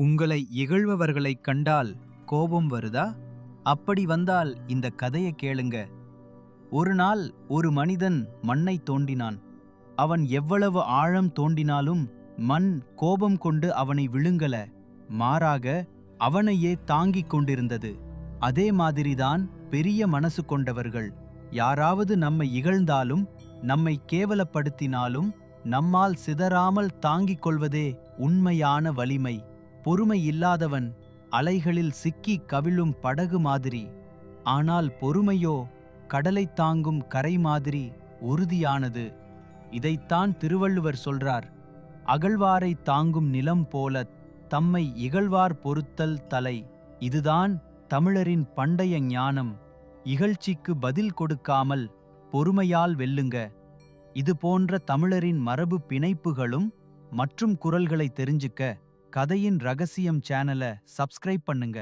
உங்களை இகழ்பவர்களை கண்டால் கோபம் வருதா? அப்படி வந்தால் இந்த கதையை கேளுங்க. ஒரு நாள் ஒரு மனிதன் மண்ணை தோண்டினான். அவன் எவ்வளவு ஆழம் தோண்டினாலும் மண் கோபம் கொண்டு அவனை விழுங்கல. மாறாக அவனையே தாங்கிக் கொண்டிருந்தது. அதே மாதிரிதான் பெரிய மனசு கொண்டவர்கள். யாராவது நம்மை இகழ்ந்தாலும் நம்மை கேவலப்படுத்தினாலும் நம்மால் சிதறாமல் தாங்கிக் கொள்வதே உண்மையான வலிமை. பொறுமை இல்லாதவன் அலைகளில் சிக்கி கவிழும் படகு மாதிரி. ஆனால் பொறுமையோ கடலைத் தாங்கும் கரை மாதிரி உறுதியானது. இதைத்தான் திருவள்ளுவர் சொல்றார். அகழ்வாரை தாங்கும் நிலம் போல தம்மை இகழ்வார் பொறுத்தல் தலை. இதுதான் தமிழரின் பண்டைய ஞானம். இகழ்ச்சிக்கு பதில் கொடுக்காமல் பொறுமையால் வெல்லுங்க. இது போன்ற தமிழரின் மரபு பிணைப்புகளும் மற்றும் குரல்களை தெரிஞ்சுக்க கதையின் ரகசியம் சேனலை சப்ஸ்கிரைப் பண்ணுங்க.